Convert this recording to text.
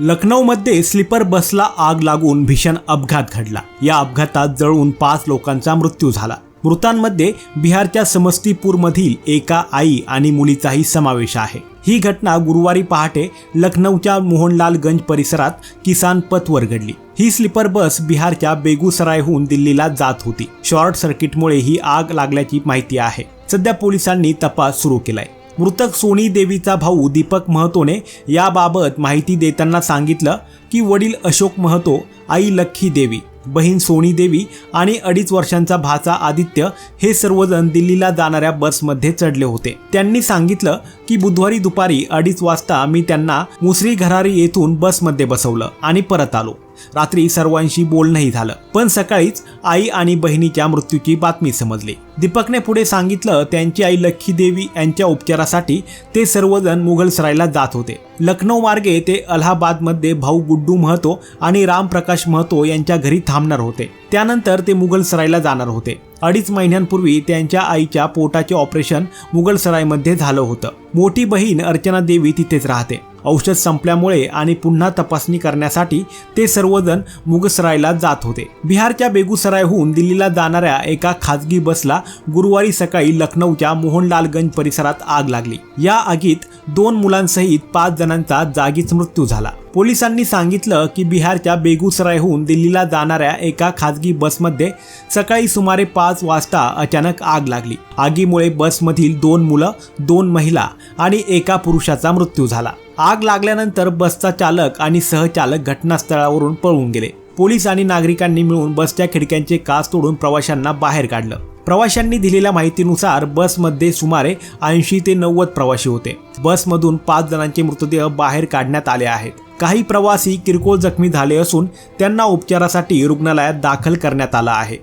लखनौमध्ये स्लीपर बसला आग लागून भीषण अपघात घडला. या अपघातात जळून पाच लोकांचा मृत्यू झाला. मृतांमध्ये बिहारच्या समस्तीपूरमधील एका आई आणि मुलीचाही समावेश आहे. ही घटना गुरुवारी पहाटे लखनौच्या मोहनलालगंज परिसरात किसान पथवर घडली. ही स्लीपर बस बिहारच्या बेगुसरायहून दिल्लीला जात होती. शॉर्ट सर्किटमुळे ही आग लागल्याची माहिती आहे. सध्या पोलिसांनी तपास सुरू केलाय. मृतक सोनी देवीचा भाऊ दीपक महतोने याबाबत माहिती देताना सांगितलं की वडील अशोक महतो आई लक्खी देवी बहीण सोनी देवी आणि अडीच वर्षांचा भाचा आदित्य हे सर्वजण दिल्लीला जाणाऱ्या बसमध्ये चढले होते. त्यांनी सांगितलं की बुधवारी दुपारी अडीच वाजता मी त्यांना मुसरी घरारी येथून बसमध्ये बसवलं आणि परत आलो. रात्री सर्वांशी बोलणंही झालं. पण सकाळीच आई आणि बहिणीच्या मृत्यूची बातमी समजली. दीपकने पुढे सांगितलं त्यांची आई लक्खी देवी यांच्या उपचारासाठी ते सर्वजण मुघलसरायला जात होते. लखनौ मार्गे ते अलाहाबादमध्ये भाऊ गुड्डू महतो आणि रामप्रकाश महतो यांच्या घरी थांबणार होते. त्यानंतर ते मुघलसरायला जाणार होते. अडीच महिन्यांपूर्वी त्यांच्या आईच्या पोटाचे ऑपरेशन मुघलसरायमध्ये झालं होतं. मोठी बहीण अर्चना देवी तिथेच राहते. औषध संपल्यामुळे आणि पुन्हा तपासणी करण्यासाठी ते सर्वजण मुगसरायला जात होते. बिहारच्या बेगुसरायहून दिल्लीला जाणाऱ्या एका खाजगी बसला गुरुवारी सकाळी लखनौच्या मोहनलालगंज परिसरात आग लागली. या आगीत दोन मुलांसहित पाच जणांचा जागीच मृत्यू झाला. पोलिसांनी सांगितलं की बिहारच्या बेगुसरायहून दिल्लीला जाणाऱ्या एका खाजगी बसमध्ये सकाळी सुमारे पाच वाजता अचानक आग लागली. आगीमुळे बसमधील दोन मुलं दोन महिला आणि एका पुरुषाचा मृत्यू झाला. आग लागल्यानंतर बसचा चालक आणि सहचालक घटनास्थळावरून पळून गेले. पोलीस आणि नागरिकांनी मिळून बसच्या खिडक्यांचे काच तोडून प्रवाशांना बाहेर काढलं. प्रवाशांनी दिलेल्या माहितीनुसार बसमध्ये सुमारे ऐंशी ते नव्वद प्रवासी होते. बसमधून पाच जणांचे मृतदेह बाहेर काढण्यात आले आहेत. काही प्रवासी किरकोळ जखमी झाले असून त्यांना उपचारासाठी रुग्णालयात दाखल करण्यात आलं आहे.